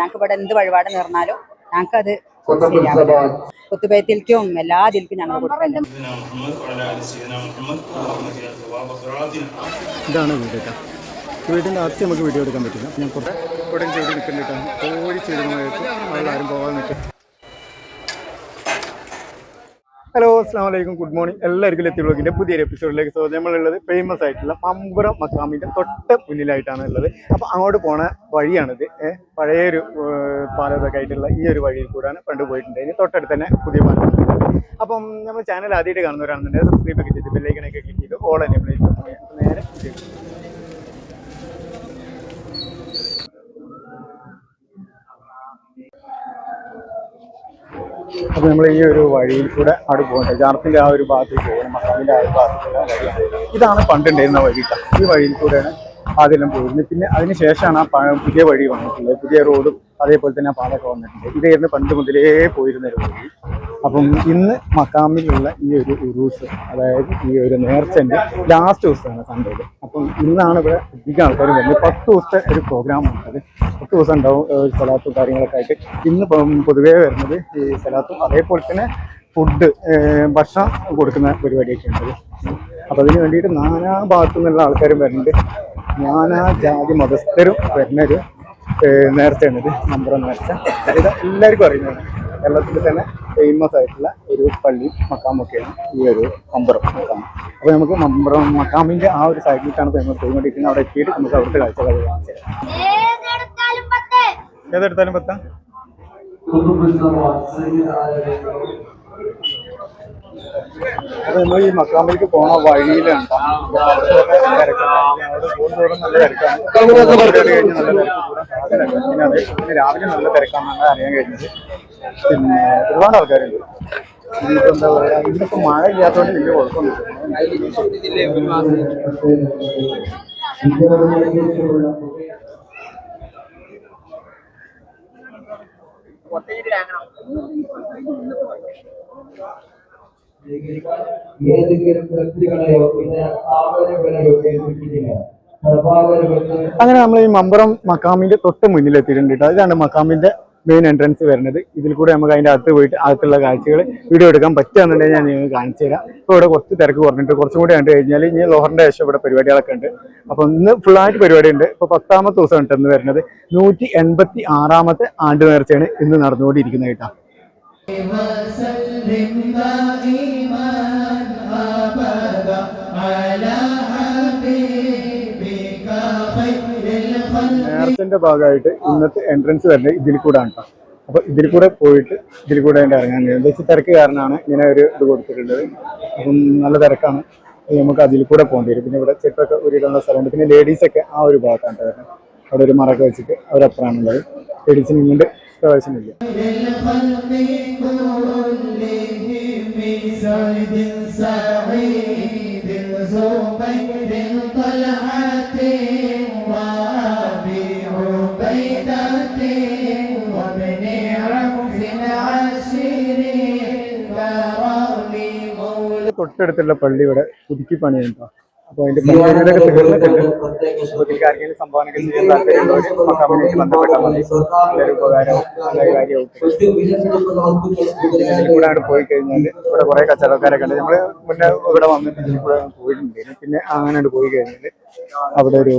ഞങ്ങൾക്ക് ഇവിടെ എന്ത് വഴിപാട് നേർന്നാലും ഞങ്ങൾക്ക് അത് കുത്തുപേത്തിൽക്കും എല്ലാ ദിൽക്കും ഞങ്ങൾ കൊടുക്കും. ഇതാണ് വീട് വീടിന്റെ അകത്ത് നമുക്ക് വീഡിയോ എടുക്കാൻ പറ്റില്ല. ഞാൻ കുറച്ച് ഉടൻ ചെടി നിൽക്കുന്നുണ്ട് കോഴി ചെടി ആരും പോകാൻ നിൽക്കും. ഹലോ അസ്സാം വലൈക്കും ഗുഡ് മോർണിംഗ് എല്ലാവർക്കും എത്തി ബ്ലോഗിന്റെ പുതിയൊരു എപ്പിസോഡിലേക്ക് സ്വാഗതം. നമ്മളുള്ളത് ഫേമസ് ആയിട്ടുള്ള പമ്പുറ മക്കാമിന്റെ തൊട്ട് മുന്നിലായിട്ടാണ് ഉള്ളത് അപ്പോൾ അങ്ങോട്ട് പോണ വഴിയാണിത്. പഴയൊരു പാലതൊക്കെ ആയിട്ടുള്ള ഈ ഒരു വഴിയിൽ കൂടാണ് പണ്ട് പോയിട്ടുണ്ട്. തൊട്ടടുത്ത് തന്നെ പുതിയ പാലം. അപ്പം നമ്മൾ ചാനൽ ആദ്യമായിട്ട് കാണുന്നവരാണെന്നുണ്ടെങ്കിൽ സബ്സ്ക്രൈബ് ഒക്കെ ചെയ്ത് ബെല്ലൈക്കണൊക്കെ ക്ലിക്ക് ചെയ്ത് ഓൾ എന്നെ നേരെ അപ്പോൾ നമ്മൾ ഈ ഒരു വഴിയിൽ കൂടെ അവിടെ പോകുന്നത് ജാർത്തിന്റെ ആ ഒരു ഭാഗത്ത് പോകണം മക്കാമിന്റെ ആ ഒരു ഭാഗത്തേക്കുള്ള വഴിയാണ്. ഇതാണ് പണ്ടുണ്ടായിരുന്ന വഴി ഈ വഴിയിൽ കൂടെയാണ് ആദ്യം പോയിരുന്നത് പിന്നെ അതിന് ശേഷമാണ് ആ പുതിയ വഴി വന്നിട്ടുള്ളത്. പുതിയ റോഡും അതേപോലെ തന്നെ ആ പാലൊക്കെ വന്നിട്ടുണ്ട്. ഇതായിരുന്നു പണ്ട് മുതലേ പോയിരുന്ന ഒരു വഴി. അപ്പം ഇന്ന് മക്കാമിലുള്ള ഈ ഒരു ഉറൂസ് അതായത് ഈ ഒരു നേർച്ചന്റെ ലാസ്റ്റ് ദിവസമാണ് സൺഡേയിൽ അപ്പം ഇന്നാണ് ഇവിടെ അധികം ആൾക്കാർ വരുന്നത്. പത്ത് ദിവസത്തെ ഒരു പ്രോഗ്രാം ഉണ്ടത് പത്ത് ദിവസം ഉണ്ടാവും സ്ഥലത്തും കാര്യങ്ങളൊക്കെ ആയിട്ട്. ഇന്ന് പൊതുവേ വരുന്നത് ഈ സ്ഥലത്തും അതേപോലെ തന്നെ ഫുഡ് ഭക്ഷണം കൊടുക്കുന്ന പരിപാടിയൊക്കെ ഉണ്ട്. അപ്പം അതിന് വേണ്ടിയിട്ട് നാനാ ഭാഗത്തു നിന്നുള്ള ആൾക്കാരും വരുന്നുണ്ട്. നാനാ ജാതി മതസ്ഥരും വരുന്നൊരു നേർച്ചയാണ് ഇത് നമ്പർ നേർച്ച ഇത് എല്ലാവർക്കും അറിയുന്നതാണ് കേരളത്തിൽ തന്നെ ഫേമസ് ആയിട്ടുള്ള ഒരു പള്ളി മക്കാമൊക്കെയാണ് ഈ ഒരു മമ്പറം മക്കാം. അപ്പോൾ നമുക്ക് മമ്പറം മക്കാമിന്റെ ആ ഒരു സൈഡിലേക്കാണ് ഫേമസ് നമ്മൾ പോയിക്കൊണ്ടിരിക്കുന്നത്. അവിടെ എത്തിയിട്ട് നമുക്ക് അവിടുത്തെ കാഴ്ചകൾ കാണിച്ചു ഏതെടുത്താലും പത്ത്. അപ്പൊ നമ്മൾ ഈ മക്കാമിലേക്ക് പോണ വഴിയിലാണ്. പിന്നെ അത് രാവിലെ നല്ല തിരക്കാണെന്നാണ് അറിയാൻ കഴിഞ്ഞത്. പിന്നെ ഒരുപാട് ആൾക്കാരുണ്ട്. ഇനിയിപ്പോ എന്താ പറയാ ഇതിനിപ്പോ മഴ ഇല്ലാത്തതുകൊണ്ട് വലിയ കുഴപ്പമൊന്നുമില്ല. ഏതെങ്കിലും വ്യക്തികളെയോ സ്ഥാപനങ്ങളെയോ അങ്ങനെ നമ്മൾ ഈ മമ്പറം മക്കാമിന്റെ തൊട്ട് മുന്നിൽ എത്തിയിട്ടുണ്ട് കേട്ടോ. ഇതാണ് മക്കാമിന്റെ മെയിൻ എൻട്രൻസ് വരുന്നത്. ഇതിൽ കൂടെ നമുക്ക് അതിന്റെ അകത്ത് പോയിട്ട് അകത്തുള്ള കാഴ്ചകൾ വീഡിയോ എടുക്കാൻ പറ്റുകയെന്നുണ്ടെങ്കിൽ ഞാൻ നിങ്ങൾക്ക് കാണിച്ചു തരാം. ഇപ്പോൾ ഇവിടെ കുറച്ച് തിരക്ക് കുറഞ്ഞിട്ട് കുറച്ചും കൂടി കണ്ടു കഴിഞ്ഞാൽ ഇനി ലോഹറിന്റെ ശേഷം ഇവിടെ പരിപാടികളൊക്കെ ഉണ്ട്. അപ്പോൾ ഇന്ന് ഫുള്ളായിട്ട് പരിപാടി ഉണ്ട്. ഇപ്പോൾ പത്താമത്തെ ദിവസം ഉണ്ട് ഇന്ന് വരുന്നത്. നൂറ്റി എൺപത്തി ആറാമത്തെ ആണ്ട് നേർച്ചയാണ് ഇന്ന് നടന്നുകൊണ്ടിരിക്കുന്നത് കേട്ടോ. നേർച്ചന്റെ ഭാഗമായിട്ട് ഇന്നത്തെ എൻട്രൻസ് വരുന്നത് ഇതിൽ കൂടെ ആണ് അപ്പൊ ഇതിൽ കൂടെ പോയിട്ട് ഇതിൽ കൂടെ അതിന്റെ ഇറങ്ങാൻ. കഴിയും വെച്ചാൽ തിരക്ക് കാരണമാണ് ഇങ്ങനെ ഒരു ഇത് കൊടുത്തിട്ടുള്ളത്. അപ്പം നല്ല തിരക്കാണ്. നമുക്ക് അതിൽ കൂടെ പോകേണ്ടി വരും. പിന്നെ ഇവിടെ ചെപ്പൊക്കെ ഉരുളുള്ള സ്ഥലമുണ്ട്. പിന്നെ ലേഡീസൊക്കെ ആ ഒരു ഭാഗത്താണ് അവിടെ ഒരു മറൊക്കെ വെച്ചിട്ട് അവരപ്പുറമാണുള്ളത് ലേഡീസിന് ഇങ്ങോട്ട് പ്രവേശനമില്ല. തൊട്ടടുത്തുള്ള പള്ളി ഇവിടെ പുതുക്കി പണിയുണ്ടോ അപ്പൊ അതിന്റെ പണിയൊക്കെ തീർന്നിട്ടുണ്ട് പുതുക്കി ആർക്കെങ്കിലും സംഭാവനകൾ ചെയ്യാൻ താല്പര്യമുള്ളവർ മക്കാമിലേക്ക് ബന്ധപ്പെട്ടാൽ മതി. നല്ലൊരു ഉപകാരവും നല്ല കാര്യവും ഇതിൽ കൂടെ അങ്ങോട്ട് പോയി കഴിഞ്ഞാൽ ഇവിടെ കുറെ കച്ചവടക്കാരൊക്കെ ഉണ്ട്. നമ്മൾ മുന്നേ ഇവിടെ വന്നിട്ട് ഇതിൽ കൂടെ പോയിട്ടുണ്ടായിരുന്നു പിന്നെ അങ്ങനെ പോയി കഴിഞ്ഞാൽ അവിടെ ഒരു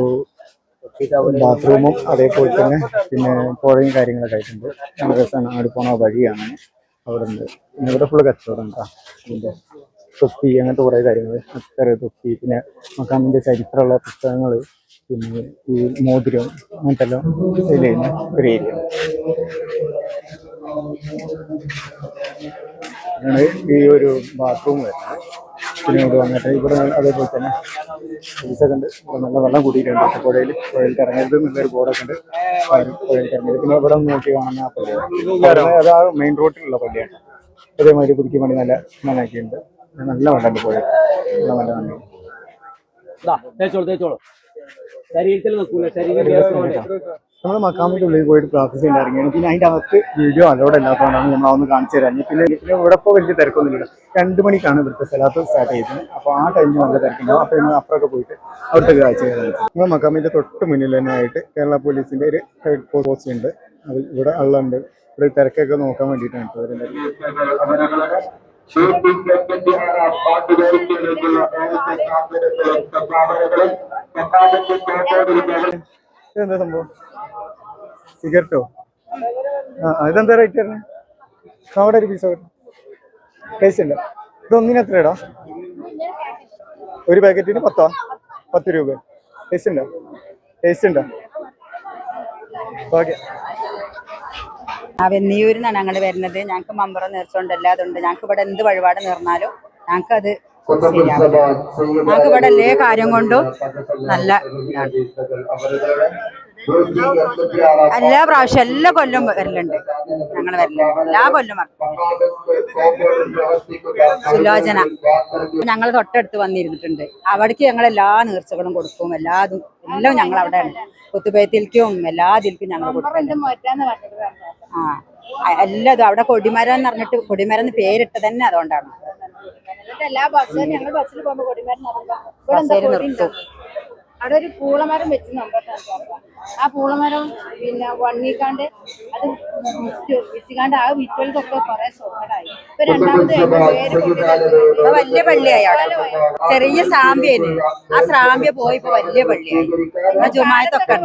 ബാത്റൂമും അതേപോലെ തന്നെ പിന്നെ പുഴയും കാര്യങ്ങളൊക്കെ ആയിട്ടുണ്ട്. നല്ല രസമാണ്. അവിടെ പോണ വഴിയാണ് അവിടെ ഉണ്ട് ഇവിടെ ഫുള്ള് കച്ചവടം കേട്ടോ തൊപ്പി അങ്ങനത്തെ കുറേ കാര്യങ്ങൾ അത്തര തൊപ്പി പിന്നെ മക്കാമിന്റെ ചരിത്രമുള്ള പുസ്തകങ്ങൾ പിന്നെ ഈ മോതിരം അങ്ങനത്തെ എല്ലാം സെയിൽ ചെയ്യുന്ന ഒരു ഏരിയ ഈ ഒരു ബാത്റൂം വരുന്നത്. പിന്നെ ഇവിടെ വന്നിട്ട് ഇവിടെ അതേപോലെ തന്നെ ഫ്രീസൊക്കെ ഉണ്ട്. ഇവിടെ നല്ല വെള്ളം കൂടിയിട്ടുണ്ട്. പുഴയിൽ പുഴയിൽ കിറങ്ങരുത് നല്ലൊരു ബോർഡൊക്കെ ഉണ്ട്. പുഴയിൽ കിറങ്ങരുത് പിന്നെ ഇവിടെ ഒന്ന് നോക്കി കാണുന്ന പള്ളിയാണ് അത് ആ മെയിൻ റോഡിലുള്ള പള്ളിയാണ് അതേമാതിരി പുതുക്കി പണി നല്ല നന്നാക്കിയിട്ടുണ്ട്. നല്ല വെള്ളമുണ്ട് പോയി. നല്ല നല്ല തേച്ചോളൂ തേച്ചോളൂ. ശരീരത്തിൽ നിൽക്കൂല ശരീരം നമ്മൾ ഉള്ളിൽ പോയിട്ട് പ്രാക്ടീസ് ചെയ്യാൻ ഇറങ്ങിയാണ് പിന്നെ അതിന്റെ അകത്ത് വീഡിയോ അലോഡ് അല്ലാത്തതുകൊണ്ടാണ് നമ്മൾ അതൊന്ന് കാണിച്ചു തരാം പിന്നെ പിന്നെ ഇവിടെ ഇപ്പോൾ വലിയ തിരക്കൊന്നുമില്ല. രണ്ട് മണിക്കാണ് ഇവിടുത്തെ സ്ഥലത്ത് സ്റ്റാർട്ട് ചെയ്തത്. അപ്പോൾ ആ ടൈമിൽ നല്ല തിരക്കുണ്ടാവും. അപ്പോൾ നമ്മൾ അപ്പുറമൊക്കെ പോയിട്ട് അവിടുത്തെ കാഴ്ച നമ്മൾ മക്കാമിന്റെ തൊട്ട് മുന്നിൽ തന്നെ ആയിട്ട് കേരള പോലീസിന്റെ ഒരു ഹെഡ് പോസ്റ്റ് ഉണ്ട്. അത് ഇവിടെ ഉള്ളുണ്ട് ഇവിടെ തിരക്കൊക്കെ നോക്കാൻ വേണ്ടിയിട്ടാണ് ഇതെന്താ സംഭവം? സിഗരറ്റോ? ആ ഇതെന്താ റേറ്റ് വരുന്നത് അവിടെ ഒരു പീസ് ഉണ്ട് ഇതൊന്നിന് എത്രയാടാ ഒരു പാക്കറ്റിന് പത്താ? പത്ത് രൂപ. ടേസ്റ്റ് ഉണ്ടോ ടേസ്റ്റ് ഉണ്ടോ ഓക്കെ ആ വെന്നിയൂരിൽ നിന്നാണ് ഞങ്ങൾ വരുന്നത്. ഞങ്ങൾക്ക് മമ്പറം നേർച്ചുകൊണ്ട് അതുകൊണ്ട് ഞങ്ങൾക്ക് ഇവിടെ എന്ത് വഴിപാട് നേർന്നാലും ഞങ്ങൾക്ക് അത് ഞങ്ങൾക്ക് ഇവിടെ എല്ലാ കാര്യം കൊണ്ടും നല്ല. എല്ലാ പ്രാവശ്യം എല്ലാ കൊല്ലം വരലുണ്ട്. ഞങ്ങൾ വരലുണ്ട് എല്ലാ കൊല്ലം. സുലോചന. ഞങ്ങൾ തൊട്ടടുത്ത് വന്നിരുന്നിട്ടുണ്ട്. അവിടേക്ക് ഞങ്ങൾ എല്ലാ നേർച്ചകളും കൊടുക്കും. എല്ലാതും എല്ലാം ഞങ്ങൾ അവിടെ ഉണ്ട്. കുത്തുപേത്തിൽക്കും എല്ലാ ഇതിൽക്കും ഞങ്ങൾ കൊടുക്കും ആ. എല്ലാതും അവിടെ കൊടിമരം എന്ന് പറഞ്ഞിട്ട് കൊടിമരം എന്ന് പേരിട്ട് തന്നെ അതുകൊണ്ടാണ്. എല്ലാ ബസ്സിലും ഞങ്ങൾ ബസ്സിൽ നിർത്തും. അവിടെ ഒരു പൂളമരം വെച്ച് നമ്പർ ആ പൂളമരം പിന്നെ വണ്ണിക്കാണ്ട് അത് വിറ്റു വിറ്റുകാണ്ട് ആ വിറ്റുകൾക്കൊക്കെ കുറെ സ്വന്തമായി ഇപ്പൊ രണ്ടാമത് വലിയ പള്ളിയായി ചെറിയ സാമ്പ്യന് ആ സാമ്പ്യ പോയി ഇപ്പൊ വലിയ പള്ളിയായി ആ ജുമായത്തൊക്കെ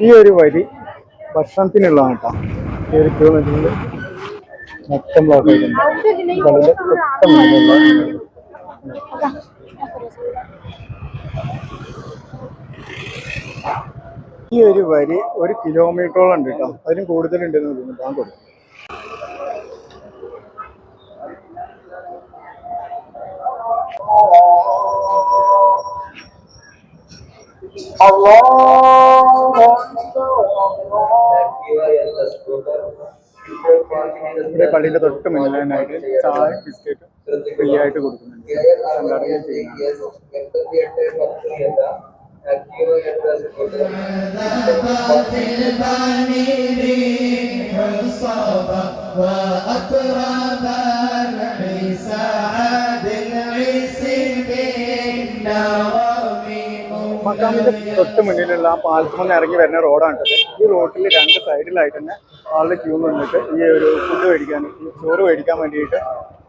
ഈ ഒരു വരി ഭക്ഷണത്തിനുള്ളതാണ് കേട്ടോ. ഈ ഒരു മൊത്തം ഈ ഒരു വരി ഒരു കിലോമീറ്ററോളം ഉണ്ട് കേട്ടോ. അതിനും കൂടുതലുണ്ട് കൂടുതലുണ്ടെന്ന് തോന്നുന്നു. Allah കൊടുക്കും. ഇവിടെ പള്ളിയുടെ തൊട്ട് മുന്നിൽ തന്നെയായിട്ട് ചായ ബിസ്ക്കറ്റ് ഫ്രീ ആയിട്ട് കൊടുക്കുന്നുണ്ട്. സംഘാടകർ മക്കാമിന്റെ തൊട്ട് മുന്നിലുള്ള ആ പാലത്തുനിന്ന് ഇറങ്ങി വരുന്ന റോഡാണ്. ഈ റോഡിൽ രണ്ട് സൈഡിലായിട്ട് തന്നെ ആളുടെ ക്യൂ നിന്നിട്ട് ഈ ഒരു ഫുഡ് മേടിക്കാൻ ചോറ് മേടിക്കാൻ വേണ്ടിയിട്ട്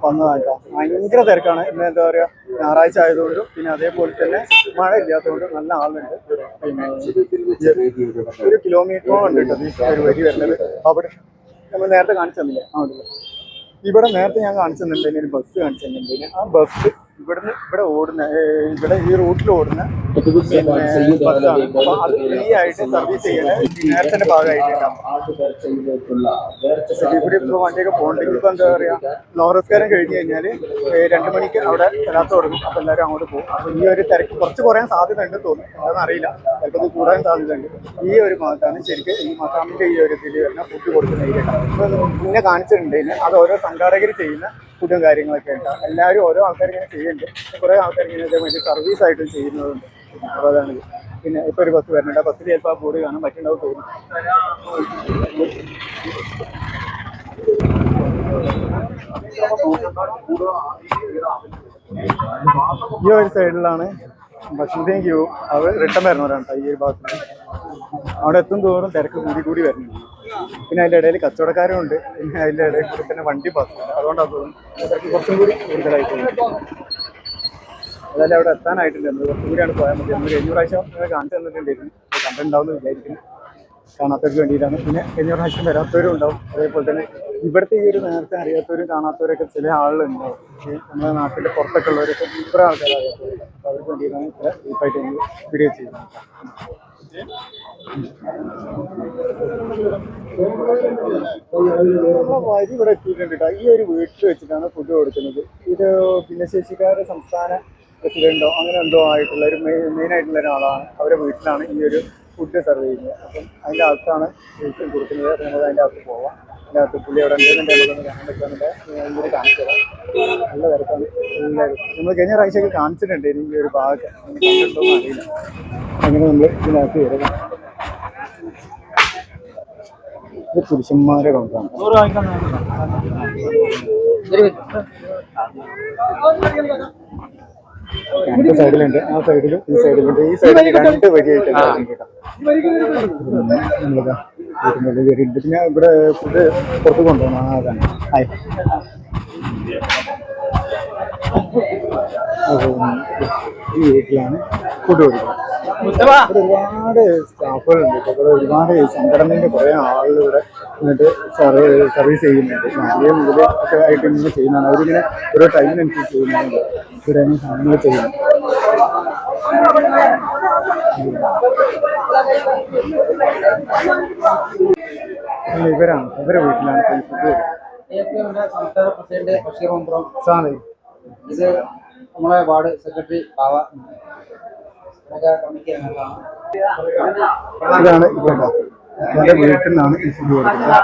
വന്നതാണ് കേട്ടോ ഭയങ്കര തിരക്കാണ്. ഇന്ന് എന്താ പറയുക ഞായറാഴ്ച ആയതുകൊണ്ടും പിന്നെ അതേപോലെ തന്നെ മഴ ഇല്ലാത്തതുകൊണ്ടും നല്ല ആളുണ്ട്. പിന്നെ ഒരു കിലോമീറ്ററോളം ഉണ്ട് കേട്ടോ ഒരു വരി വരുന്നത്. അവിടെ നമ്മൾ നേരത്തെ കാണിച്ചു തന്നില്ലേ? അവിടെ. ഇവിടെ നേരത്തെ ഞാൻ കാണിച്ചു തന്നിട്ടുണ്ടെങ്കിൽ ബസ് കാണിച്ചു തന്നിട്ടുണ്ടെങ്കിൽ ആ ബസ് ഇവിടുന്ന് ഇവിടെ ഓടുന്ന ഇവിടെ ഈ റൂട്ടിൽ ഓടുന്ന ബസ്സാണ് അപ്പൊ അത് ഫ്രീ ആയിട്ട് സർവീസ് ചെയ്യുന്ന നേരത്തെ ഭാഗമായിട്ടാണ് ഇവിടെ ഇപ്പോൾ വണ്ടിയൊക്കെ പോകണ്ടെങ്കിൽ ഇപ്പൊ എന്താ പറയാ നോറസ്കാരം കഴിഞ്ഞു കഴിഞ്ഞാൽ രണ്ടു മണിക്ക് അവിടെ സ്ഥലത്ത് തുടങ്ങും. അപ്പൊ എല്ലാവരും അങ്ങോട്ട് പോകും. അപ്പൊ ഈ ഒരു തിരക്ക് കുറച്ച് കുറയാൻ സാധ്യത ഉണ്ട് തോന്നുന്നു. എന്താണെന്ന് അറിയില്ല. ചിലപ്പോൾ ഇത് കൂടാൻ സാധ്യത ഉണ്ട്. ഈ ഒരു ഭാഗത്താണ് ശരിക്കും ഈ മക്കാമിന്റെ ഈ ഒരു ഇതിൽ വരുന്ന ഫുഡ് കൊടുക്കുന്ന ഏരിയ ഇപ്പൊ മുന്നേ കാണിച്ചിട്ടുണ്ടെങ്കിൽ അത് ഓരോ സംഘാടകർ ചെയ്യുന്ന ഫുഡും കാര്യങ്ങളൊക്കെ ഉണ്ടാവും എല്ലാവരും ഓരോ ആൾക്കാർ ഇങ്ങനെ ചെയ്യുന്നുണ്ട്. കുറേ ആൾക്കാർ ഇങ്ങനെ സർവീസ് ആയിട്ടും ചെയ്യുന്നതുണ്ട്. അപ്പോൾ അതാണ്. പിന്നെ ഇപ്പൊ ഒരു ബസ് വരുന്നുണ്ട് ബസ്സിൽ ചിലപ്പോൾ ആ ബോർഡ് കാണാൻ പറ്റുന്നുണ്ടാവും തോന്നുന്നു ഈ ഒരു സൈഡിലാണ് ഭക്ഷണത്തിന് ക്യൂ. അവർ റിട്ടേൺ വരുന്നവരാണ്. ഈ ഒരു ഭാഗത്ത്. അവിടെ എത്തും തോറും തിരക്ക് കൂടി കൂടി വരുന്നുണ്ട്. പിന്നെ അതിന്റെ ഇടയിൽ കച്ചവടക്കാരും ഉണ്ട്. പിന്നെ അതിന്റെ ഇടയിൽ കൂടി തന്നെ വണ്ടി പാസ് അതുകൊണ്ട് അതും കുറച്ചും കൂടി കൂടുതലായിട്ട് അതായത് അവിടെ എത്താനായിട്ടില്ല. നമ്മൾ കുറച്ചും കൂടിയാണ് പോയാൽ മതി. നമ്മൾ കഴിഞ്ഞ പ്രാവശ്യം കാണിച്ചു തന്നിട്ടുണ്ടായിരുന്നു. കണ്ടിട്ടുണ്ടാവുമെന്ന് വിചാരിക്കുന്നു. കാണാത്തവർക്ക് വേണ്ടിയിട്ടാണ്. പിന്നെ കഴിഞ്ഞ പ്രാവശ്യം വരാത്തവരും ഉണ്ടാവും. അതേപോലെ തന്നെ ഇവിടുത്തെ ഈ ഒരു നേരത്തെ അറിയാത്തവരും കാണാത്തവരൊക്കെ ചില ആളുകളുണ്ടാവും പക്ഷേ നമ്മുടെ നാട്ടിന്റെ പുറത്തൊക്കെ ഉള്ളവരൊക്കെ ഇത്ര ആൾക്കാർ അറിയാത്തവരുണ്ട് അവർക്ക് വേണ്ടിയിട്ടാണ് ഇത്ര ഡീപ്പായിട്ട് വീഡിയോ ചെയ്യുന്നത്. വരി ഇവിടെ എത്തിയിട്ടുണ്ട് ഈ ഒരു വീട്ടിൽ വെച്ചിട്ടാണ് ഫുഡ് കൊടുക്കുന്നത്. ഇത് ഭിന്നശേഷിക്കാരുടെ സംസ്ഥാന പ്രസിഡന്റോ അങ്ങനെ എന്തോ ആയിട്ടുള്ള ഒരു മെയിൻ ആയിട്ടുള്ള ഒരാളാണ്. അവരുടെ വീട്ടിലാണ് ഈ ഒരു ഫുഡ് സെർവ് ചെയ്യുന്നത്. അപ്പം അതിന്റെ അകത്താണ് വീട്ടിൽ കൊടുക്കുന്നത്. നമുക്ക് അതിന്റെ അകത്ത് പോവാം. ഇതിനകത്ത് പുള്ളി അവിടെ ഉണ്ടെന്നുണ്ടെങ്കിൽ നമുക്കൊന്ന് കാണാൻ പറ്റുന്നുണ്ട് ഇവർ കാണിച്ചു തരാം. നല്ല തിരക്കാണ്. എല്ലാവരും നമ്മൾ കഴിഞ്ഞ പ്രാവശ്യമൊക്കെ കാണിച്ചിട്ടുണ്ട് ഇനി ഈ ഒരു ഭാഗം കണ്ടിട്ടുണ്ടോന്ന് അറിയില്ല. അങ്ങനെ നമ്മൾ ഇതിനകത്ത് കയറുക? ഇത് പുരുഷന്മാരെ രണ്ട് സൈഡിലുണ്ട് ആ സൈഡിലും ഈ സൈഡിലുണ്ട് ഈ സൈഡിൽ രണ്ട് വരിയായിട്ട് കേട്ടോ ഇവിടെ ഫുഡ് പുറത്ത് കൊണ്ടുപോകണം ഈ വീട്ടിലാണ് ഫുഡ് കൊടുക്കുന്നത് ഒരുപാട് സ്റ്റാഫുകളുണ്ട്. ഇപ്പൊ ഇവിടെ ഒരുപാട് സംഘടനയുടെ കുറെ ആളുകൾ ഇവിടെ എന്നിട്ട് സർവീസ് ചെയ്യുന്നുണ്ട് രാവിലെ മുതൽ ഒക്കെ ആയിട്ട് ഇങ്ങനെ ചെയ്യുന്നതാണ്. അവരിങ്ങനെ ഓരോ ടൈമിനനുസരിച്ച് ചെയ്യുന്നുണ്ട്. ഇവിടെ സാധനങ്ങൾ ചെയ്യുന്നത് ഇല്ല, ഇവരാണ് ഇവരെ വീട്ടിലാണ് സംസ്ഥാന പ്രസിഡന്റ് ബഷീർ ഇത് നമ്മളെ വാർഡ് സെക്രട്ടറി ബാവ. ഇതൊക്കെ കമ്മിറ്റി അംഗങ്ങളാണ് ഇതാണ് ഇവിടെ എന്റെ വീട്ടിൽ നിന്നാണ് ഈ ഫുഡ് കൊടുക്കുന്നത്.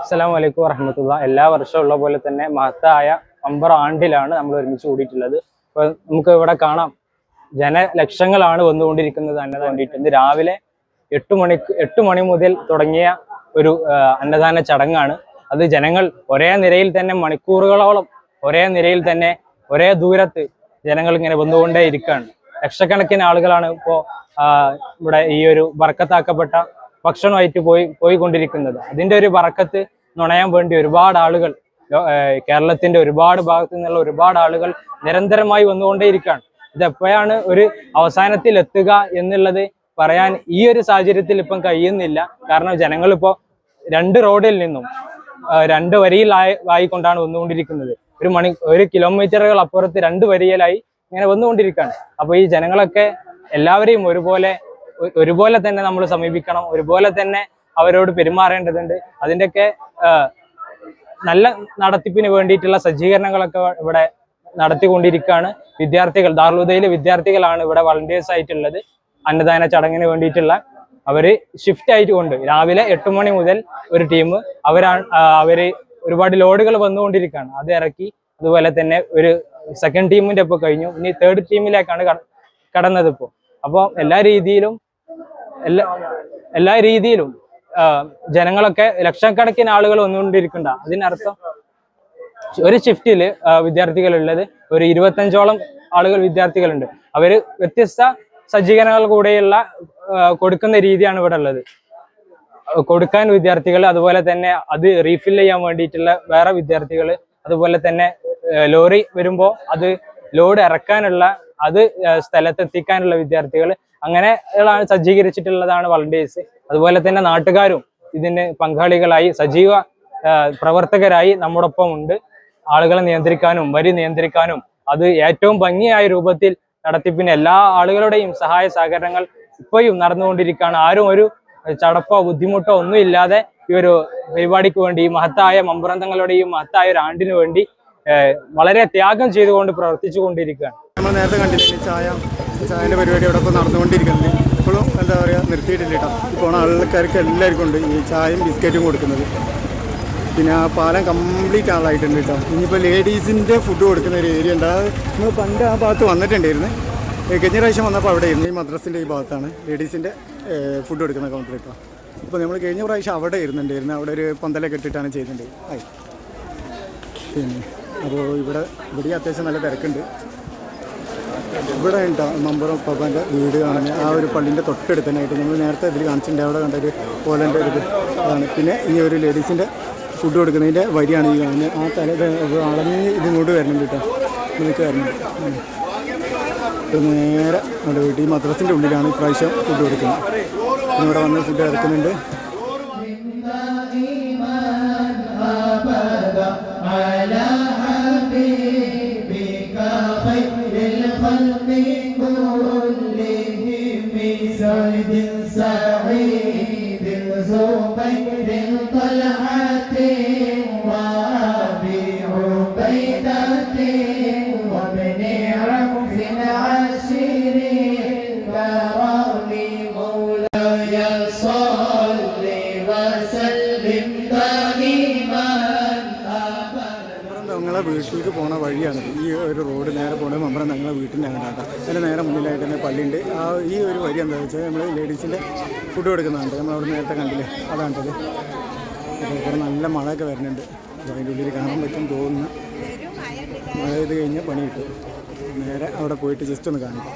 അസ്സലാമു അലൈക്കും വറഹമത്തുള്ള. എല്ലാ വർഷവും ഉള്ള പോലെ തന്നെ മഹത്തായ അമ്പർ ആണ്ടിലാണ് നമ്മൾ ഒരുമിച്ച് കൂടിയിട്ടുള്ളത്. അപ്പൊ നമുക്ക് ഇവിടെ കാണാം. ജനലക്ഷങ്ങളാണ് വന്നുകൊണ്ടിരിക്കുന്നത് അന്നദാനം വേണ്ടിയിട്ട്. രാവിലെ എട്ട് മണി എട്ട് മണി മുതൽ തുടങ്ങിയ ഒരു അന്നദാന ചടങ്ങാണ്. അത് ജനങ്ങൾ ഒരേ നിരയിൽ തന്നെ മണിക്കൂറുകളോളം ഒരേ നിരയിൽ തന്നെ ഒരേ ദൂരത്ത് ജനങ്ങൾ ഇങ്ങനെ വന്നുകൊണ്ടേ ഇരിക്കുകയാണ് ലക്ഷക്കണക്കിന് ആളുകളാണ് ഇപ്പോ ഇവിടെ ഈ ഒരു വറക്കത്താക്കപ്പെട്ട ഭക്ഷണമായിട്ട് പോയി പോയിക്കൊണ്ടിരിക്കുന്നത്. അതിന്റെ ഒരു വറക്കത്ത് നുണയാൻ വേണ്ടി ഒരുപാട് ആളുകൾ കേരളത്തിന്റെ ഒരുപാട് ഭാഗത്തു നിന്നുള്ള ഒരുപാട് ആളുകൾ നിരന്തരമായി വന്നുകൊണ്ടേയിരിക്കുകയാണ് ഇത് എപ്പോഴാണ് ഒരു അവസാനത്തിൽ എത്തുക എന്നുള്ളത് പറയാൻ ഈ ഒരു സാഹചര്യത്തിൽ ഇപ്പം കഴിയുന്നില്ല. കാരണം ജനങ്ങൾ രണ്ട് റോഡിൽ നിന്നും രണ്ട് വരിയിൽ ആയി ആയിക്കൊണ്ടാണ് വന്നുകൊണ്ടിരിക്കുന്നത്. ഒരു മണി ഒരു കിലോമീറ്ററുകൾ അപ്പുറത്ത് രണ്ട് വരിയിലായി ഇങ്ങനെ വന്നുകൊണ്ടിരിക്കുകയാണ്. അപ്പോൾ ഈ ജനങ്ങളൊക്കെ എല്ലാവരെയും ഒരുപോലെ ഒരുപോലെ തന്നെ നമ്മൾ സമീപിക്കണം ഒരുപോലെ തന്നെ അവരോട് പെരുമാറേണ്ടതുണ്ട്. അതിന്റെയൊക്കെ നല്ല നടത്തിപ്പിന് വേണ്ടിയിട്ടുള്ള സജ്ജീകരണങ്ങളൊക്കെ ഇവിടെ നടത്തിക്കൊണ്ടിരിക്കുകയാണ്. വിദ്യാർത്ഥികൾ ദാർലുദയിലെ വിദ്യാർത്ഥികളാണ് ഇവിടെ വളണ്ടിയേഴ്സ് ആയിട്ടുള്ളത്. അന്നദാന ചടങ്ങിന് വേണ്ടിയിട്ടുള്ള അവർ ഷിഫ്റ്റ് ആയിട്ട് കൊണ്ട് രാവിലെ എട്ട് മണി മുതൽ ഒരു ടീം അവരാണ് അവർ ഒരുപാട് ലോഡുകൾ വന്നുകൊണ്ടിരിക്കുകയാണ്. അത് ഇറക്കി അതുപോലെ തന്നെ ഒരു സെക്കൻഡ് ടീമിന്റെ ഇപ്പോൾ കഴിഞ്ഞു. ഇനി തേർഡ് ടീമിലേക്കാണ് കട- കടന്നത് ഇപ്പോൾ അപ്പോൾ എല്ലാ രീതിയിലും എല്ലാ എല്ലാ രീതിയിലും ജനങ്ങളൊക്കെ ലക്ഷക്കണക്കിന് ആളുകൾ വന്നുകൊണ്ടിരിക്കണ്ട അതിനർത്ഥം ഒരു ഷിഫ്റ്റിൽ വിദ്യാർത്ഥികളുള്ളത് ഒരു ഇരുപത്തഞ്ചോളം ആളുകൾ വിദ്യാർത്ഥികളുണ്ട്. അവർ വ്യത്യസ്ത സജ്ജീകരണങ്ങൾ കൂടെയുള്ള കൊടുക്കുന്ന രീതിയാണ് ഇവിടെ ഉള്ളത്. കൊടുക്കാൻ വിദ്യാർത്ഥികൾ അതുപോലെ തന്നെ അത് റീഫിൽ ചെയ്യാൻ വേണ്ടിയിട്ടുള്ള വേറെ വിദ്യാർത്ഥികൾ അതുപോലെ തന്നെ ലോറി വരുമ്പോൾ അത് ലോഡ് ഇറക്കാനുള്ള അത് സ്ഥലത്തെത്തിക്കാനുള്ള വിദ്യാർത്ഥികൾ അങ്ങനെ സജ്ജീകരിച്ചിട്ടുള്ളതാണ് വളണ്ടിയേഴ്സ് അതുപോലെ തന്നെ നാട്ടുകാരും ഇതിന് പങ്കാളികളായി സജീവ പ്രവർത്തകരായി നമ്മോടൊപ്പം ഉണ്ട്. ആളുകളെ നിയന്ത്രിക്കാനും വരി നിയന്ത്രിക്കാനും അത് ഏറ്റവും ഭംഗിയായ രൂപത്തിൽ നടത്തിപ്പിന് എല്ലാ ആളുകളുടെയും സഹായ സഹകരണങ്ങൾ ഇപ്പോഴും നടന്നുകൊണ്ടിരിക്കുകയാണ്. ആരും ഒരു ചടപ്പോ ബുദ്ധിമുട്ടോ ഒന്നും ഇല്ലാതെ ഈ ഒരു പരിപാടിക്ക് വേണ്ടി ഈ മഹത്തായ മമ്പുറന്തങ്ങളുടെ ഈ മഹത്തായ ഒരു ആണ്ടിന് വേണ്ടി വളരെ ത്യാഗം ചെയ്തുകൊണ്ട് പ്രവർത്തിച്ചു കൊണ്ടിരിക്കുകയാണ് നമ്മൾ നേരത്തെ കണ്ടില്ലേ ചായ ചായന്റെ പരിപാടി അവിടെ ഇപ്പോൾ നടന്നുകൊണ്ടിരിക്കുന്നത് ഇപ്പോഴും എന്താ പറയുക നിർത്തിയിട്ടില്ല കേട്ടോ. ഇപ്പോൾ ആൾക്കാർക്ക് എല്ലാവർക്കും ഉണ്ട് ഈ ചായയും ബിസ്ക്കറ്റും കൊടുക്കുന്നത്. പിന്നെ ആ പാലം കംപ്ലീറ്റ് ആളായിട്ടുണ്ട് കേട്ടോ. ഇനിയിപ്പോൾ ലേഡീസിന്റെ ഫുഡ് കൊടുക്കുന്ന ഒരു ഏരിയ ഉണ്ട്. അത് നമ്മൾ പണ്ട് ആ ഭാഗത്ത് വന്നിട്ടുണ്ടായിരുന്നു. കഴിഞ്ഞ പ്രാവശ്യം വന്നപ്പോൾ അവിടെ ഇരുന്നു ഈ മദ്രസിന്റെ ഈ ഭാഗത്താണ്. ലേഡീസിന്റെ ഫുഡ് എടുക്കുന്ന കൗണ്ടർ ഇപ്പോൾ നമ്മൾ കഴിഞ്ഞ പ്രാവശ്യം അവിടെ ഇരുന്നുണ്ടായിരുന്നു. അവിടെ ഒരു പന്തലൊക്കെ ഇട്ടിട്ടാണ് ചെയ്യുന്നുണ്ട് ആയി. പിന്നെ അപ്പോൾ ഇവിടെ ഇവിടെ അത്യാവശ്യം നല്ല തിരക്കുണ്ട്. ഇവിടെ ഉണ്ടോ നമ്പർ പപ്പാന്റെ വീട് കാണാൻ ആ ഒരു പള്ളിന്റെ തൊട്ടടുത്ത് തന്നെ നമ്മൾ നേരത്തെ ഇതിൽ കാണിച്ചിട്ടുണ്ട്. അവിടെ കണ്ട ഒരു പോലന്റെ ഒരു ഇതാണ് പിന്നെ ഈ ഒരു ലേഡീസിന്റെ ഫുഡ് കൊടുക്കുന്നതിന്റെ വരിയാണ് ഈ കാണുന്നത്. ആ തല അളഞ്ഞ് ഇതിങ്ങോട്ട് വരണം കേട്ടോ. നിനക്ക് ഉം. ഇത് നേരെ നമ്മുടെ വീട്ടിൽ മദ്രസിന്റെ ഉള്ളിലാണ് ഇപ്രാവശ്യം ഫുഡ് കൊടുക്കുന്നത്. ഇവിടെ വന്ന് ഫുഡ് ഇറക്കുന്നുണ്ട്. വഴിയാണ്. ഈ ഒരു റോഡ് നേരെ പോണത് നമ്മുടെ ഞങ്ങളുടെ വീട്ടിന്റെ അങ്ങോട്ടാണ് അതിന്റെ നേരെ മുന്നിലായിട്ട് തന്നെ പള്ളിയുണ്ട്. ആ ഈ ഒരു വഴി എന്താ വെച്ചാൽ നമ്മൾ ലേഡീസിന്റെ ഫുഡ് കൊടുക്കുന്നതാണ് നമ്മൾ അവിടെ നേരത്തെ കണ്ടില്ലേ? അതാണ്ടത് ഇവിടെ നല്ല മഴയൊക്കെ വരുന്നുണ്ട്. അതിന്റെ ഉള്ളിൽ കാണാൻ പറ്റും തോന്നുന്നു. മഴ ചെയ്ത് കഴിഞ്ഞാൽ പണി കിട്ടും. നേരെ അവിടെ പോയിട്ട് ജസ്റ്റ് ഒന്ന് കാണിക്കും.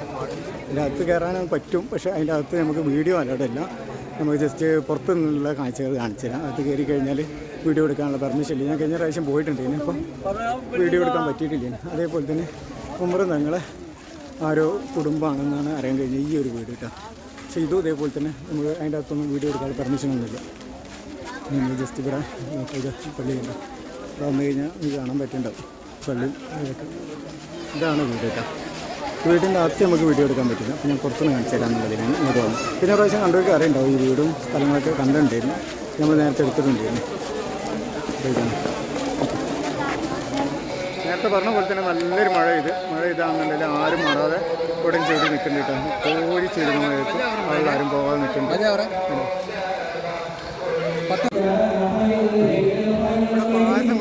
അതിന്റെ അകത്ത് കയറാനും പറ്റും. പക്ഷേ അതിന്റെ അകത്ത് നമുക്ക് വീഡിയോ അലോടല്ല നമുക്ക് ജസ്റ്റ് പുറത്തു നിന്നുള്ള കാഴ്ചകൾ കാണിച്ചു തരാം അകത്ത് കയറി കഴിഞ്ഞാൽ വീഡിയോ എടുക്കാനുള്ള പെർമിഷൻ ഇല്ല. ഞാൻ കഴിഞ്ഞ പ്രാവശ്യം പോയിട്ടുണ്ട്. ഇനിയിപ്പം വീഡിയോ എടുക്കാൻ പറ്റിയിട്ടില്ല. അതേപോലെ തന്നെ ഞങ്ങളെ ആരോ കുടുംബമാണെന്നാണ് അറിയാൻ കഴിഞ്ഞത് ഈ ഒരു വീട് കേട്ടോ. പക്ഷേ ഇതും ഇതേപോലെ തന്നെ നമ്മൾ അതിന്റെ അകത്തൊന്നും വീഡിയോ എടുക്കാനുള്ള പെർമിഷനൊന്നുമില്ല നിങ്ങൾ ജസ്റ്റ് ഇവിടെ നോക്കുക പള്ളിയുണ്ട് ഇവിടെ വന്നു കഴിഞ്ഞാൽ ഇത് കാണാൻ പറ്റുന്നുണ്ടാവും പള്ളി ഇതാണ് വീട് കേട്ടോ. വീടിന്റെ അകത്ത് നമുക്ക് വീഡിയോ എടുക്കാൻ പറ്റില്ല. അപ്പോൾ ഞാൻ പുറത്തുനിന്ന് കാണിച്ചു തരാം എന്നുള്ളതിനാണ് ഇങ്ങോട്ട് വന്നത് പിന്നെ പ്രാവശ്യം കണ്ടവർക്ക് അറിയുണ്ടാവും ഈ വീടും സ്ഥലങ്ങളൊക്കെ കണ്ടിട്ടുണ്ടായിരുന്നു. നമ്മൾ നേരത്തെ എടുത്തിട്ടുണ്ടായിരുന്നു. അപ്പോൾ നേരത്തെ പറഞ്ഞ പോലെ തന്നെ നല്ലൊരു മഴ ഇത് മഴ ഇതാണെന്നുണ്ടെങ്കിൽ ആരും മാറാതെ ഉടൻ ചെയ്ത് നിൽക്കേണ്ടിട്ടാണ് കോരി ചെയ്ത് മഴയത്ത് ആരും പോകാതെ നിൽക്കുന്നുണ്ട് പായസം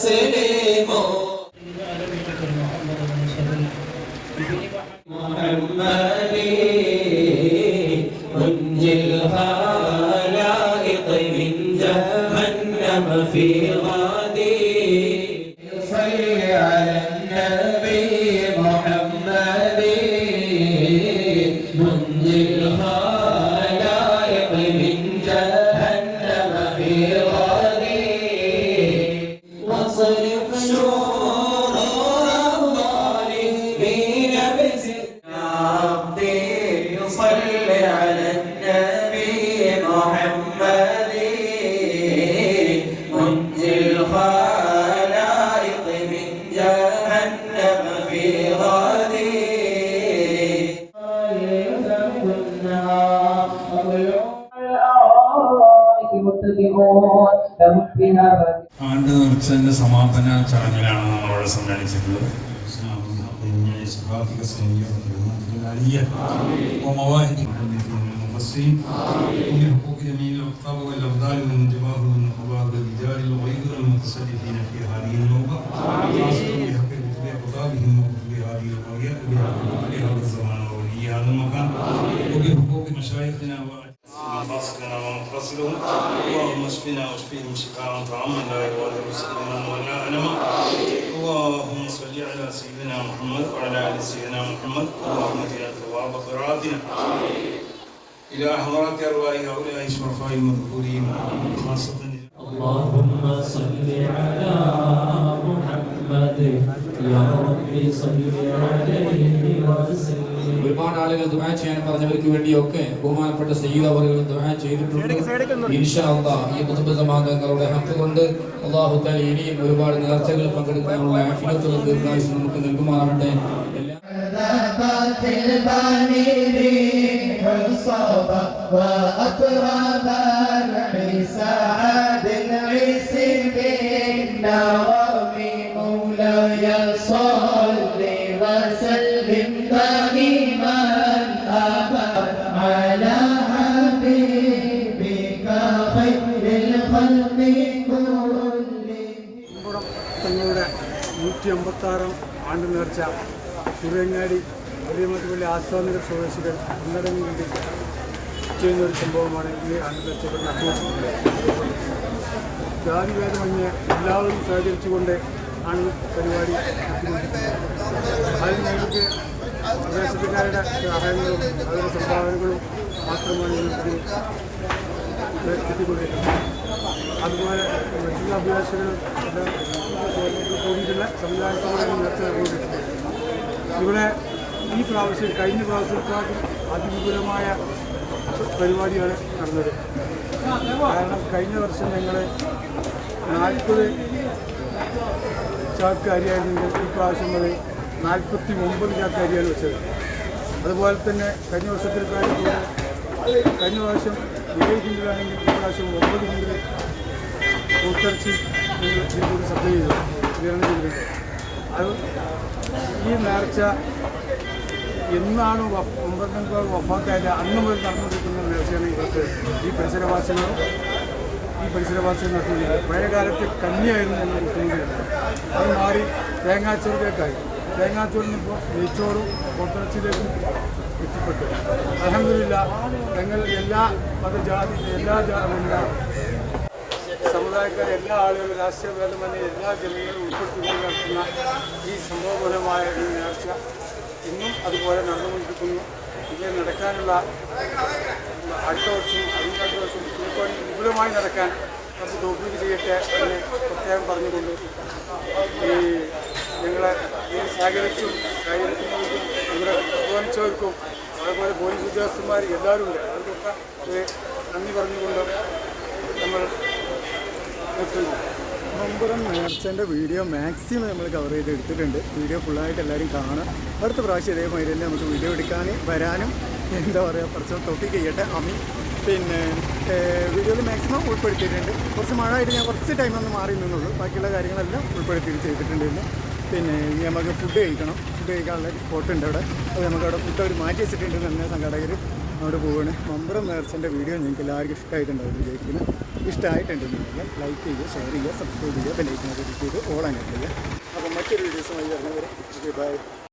ആണ്ട് സമ്മേളിച്ചിട്ടുള്ളത് صراطك السميع العلي ومواهب المفسرين ومن حقوق جميع الاقطاب والابدال والانتباه والنقباء والرجال الغير المتصرفين في اشفنا واشفيهم شفاء طعاما لا يغادر سقما ولا الما اللهم صل على سيدنا محمد وعلى ال سيدنا محمد اللهم اجعل ثواب قراءتنا إلى حضرات ارواح هؤلاء الشرفاء المذكورين خاصه اللهم صل على محمد يا رب صل عليه وسلم ഒരുപാട് ആളുകൾ ദുആ ചെയ്യാൻ പറഞ്ഞവർക്ക് വേണ്ടിയൊക്കെ ബഹുമാനപ്പെട്ട സയ്യിദ് അവറുകൾ ദുആ ചെയ്തിട്ടുണ്ട്. ഇൻഷാ അല്ലാഹ് ഈ കുതുബ സമാധാനങ്ങളുടെ ഹക്ക് കൊണ്ട് അള്ളാഹു തആല ഇനിയും ഒരുപാട് നേർച്ചകൾ പങ്കെടുക്കാനുള്ള ആഫിയത്തും ദീർഘായുസ്സും നമുക്ക് നൽകുമാറാവട്ടെ. എല്ലാ അമ്പത്താറാം ആണ്ട് നേർച്ച തിരുവങ്ങാടി വലിയമത്ത് വലിയ ആസ്വാദിക സ്വദേശികൾ ഒന്നടങ്ങി വേണ്ടി ചെയ്യുന്ന ഒരു സംഭവമാണ് ഈ ആണ്ട് നേർച്ചകൾ നടത്തിയിട്ടുള്ളത് ജാതിഭേദമന്യേ എല്ലാവരും സഹകരിച്ചുകൊണ്ട് ആണ് പരിപാടി അതിന് ഞങ്ങൾക്ക് പ്രദേശത്തുകാരുടെ സഹായങ്ങളും അവരുടെ സംഭാവനകളും മാത്രമാണ് ഞങ്ങൾക്ക് കിട്ടിക്കൊണ്ടിരിക്കുന്നത് അതുപോലെ മറ്റുള്ള അഭിലാഷകൾ കൂടിയിട്ടുള്ള സംവിധാനത്തോടെ നേരത്തെ ഇവിടെ ഈ പ്രാവശ്യം കഴിഞ്ഞ പ്രാവശ്യത്തേക്കാളും അതിവിപുലമായ പരിപാടിയാണ് നടന്നത്. കാരണം കഴിഞ്ഞ വർഷം ഞങ്ങൾ നാൽപ്പത് ചാക്ക് അരിയായിരുന്നെങ്കിൽ ഈ പ്രാവശ്യം അത് നാൽപ്പത്തി ഒമ്പത് ചാക്ക് അരിയാണ് വെച്ചത്. അതുപോലെ തന്നെ കഴിഞ്ഞ വർഷത്തിൽ കാര്യം കഴിഞ്ഞ പ്രാവശ്യം ഏഴ് കിൻഡിലാണെങ്കിൽ ഈ പ്രാവശ്യം ഒമ്പത് കിൻഡിൽ കൂട്ടിറച്ചി ഇതിലൂടെ സപ്ലൈ ചെയ്തു. വിതരണം ചെയ്തിട്ടുണ്ട് അത് ഈ നേർച്ച എന്നാണ് ഒമ്പതാം വഫാത്തായ അന്ന് മുതൽ നടന്നുകൊണ്ടിരിക്കുന്ന നേർച്ചയാണ് ഇവർക്ക് ഈ പരിസരവാസികളും ഈ പരിസരവാസികൾ നടത്തുന്നത് പഴയകാലത്ത് കന്നിയായിരുന്നു ഞങ്ങൾ കിട്ടുന്നത് അത് മാറി തേങ്ങാച്ചോറിലേക്കായി. തേങ്ങാച്ചോറിന് ഇപ്പോൾ നെയ്ച്ചോറും പൊട്ടിറച്ചിയിലേക്കും എത്തിപ്പെട്ടു അലഹമില്ല ഞങ്ങൾ എല്ലാ മതജാതി എല്ലാ പിന്നെ സമുദായക്കാരെ എല്ലാ ആളുകളും രാഷ്ട്രീയ ഭേദമന്യ എല്ലാ ജനങ്ങളും ഉൾപ്പെടുത്തിക്കൊണ്ട് നടത്തുന്ന ഈ സംഭവപരമായ ഈ നേർച്ച ഇന്നും അതുപോലെ നടന്നുകൊണ്ടിരിക്കുന്നു. ഇത് നടക്കാനുള്ള അടുത്ത വർഷം അതിന്റെ അടുത്ത വർഷം വിപുലമായി നടക്കാൻ നമുക്ക് തോപ്പിക്ക് ചെയ്യട്ടെ എന്ന് പ്രത്യേകം പറഞ്ഞുകൊണ്ട് ഈ ഞങ്ങളെ ഈ സഹകരിച്ചും സഹകരിക്കുന്നവർക്കും ഇവിടെ അധ്വാനിച്ചവർക്കും അതുപോലെ പോലീസ് ഉദ്യോഗസ്ഥന്മാർ എല്ലാവരും ഉണ്ട്. അവർക്കൊക്കെ നന്ദി പറഞ്ഞുകൊണ്ട് നമ്മൾ നിർത്തുന്നു. മമ്പുറം നേർച്ചന്റെ വീഡിയോ മാക്സിമം നമ്മൾ കവർ ചെയ്ത് എടുത്തിട്ടുണ്ട്. വീഡിയോ ഫുള്ളായിട്ട് എല്ലാവരും കാണാം. അടുത്ത പ്രാവശ്യം ഇതേമാതിരി തന്നെ നമുക്ക് വീഡിയോ എടുക്കാൻ വരാനും എന്താ പറയുക കുറച്ച് തൊട്ടി ചെയ്യട്ടെ. അമി പിന്നെ വീഡിയോയിൽ മാക്സിമം ഉൾപ്പെടുത്തിയിട്ടുണ്ട്. കുറച്ച് മഴ ആയിട്ട് ഞാൻ കുറച്ച് ടൈം ഒന്ന് മാറി നിന്നുള്ളൂ. ബാക്കിയുള്ള കാര്യങ്ങളെല്ലാം ഉൾപ്പെടുത്തിയിട്ട് ചെയ്തിട്ടുണ്ടായിരുന്നു. പിന്നെ ഇനി നമുക്ക് ഫുഡ് കഴിക്കണം. ഫുഡ് കഴിക്കാനുള്ള സ്പോട്ട് ഉണ്ട് അവിടെ. അത് നമുക്ക് അവിടെ ഫുഡ് അവർ മാറ്റി വെച്ചിട്ടുണ്ട് തന്നെ സംഘാടകർ അവിടെ പോവുകയാണ് മമ്പ്രം നേർച്ചന്റെ വീഡിയോ നിങ്ങൾക്ക് എല്ലാവർക്കും ഇഷ്ടമായിട്ടുണ്ടാവും വിജയിക്കുന്നു ഇഷ്ടമായിട്ടുണ്ടെങ്കിൽ ലൈക്ക് ചെയ്യുക ഷെയർ ചെയ്യുക സബ്സ്ക്രൈബ് ചെയ്യുക ബെലൈക്കിനെ ക്ലിക്ക് ചെയ്ത് ഓൾ ചെയ്യുക. അപ്പോൾ മറ്റൊരു വീഡിയോസുമായി വരുന്നവരെ ബൈ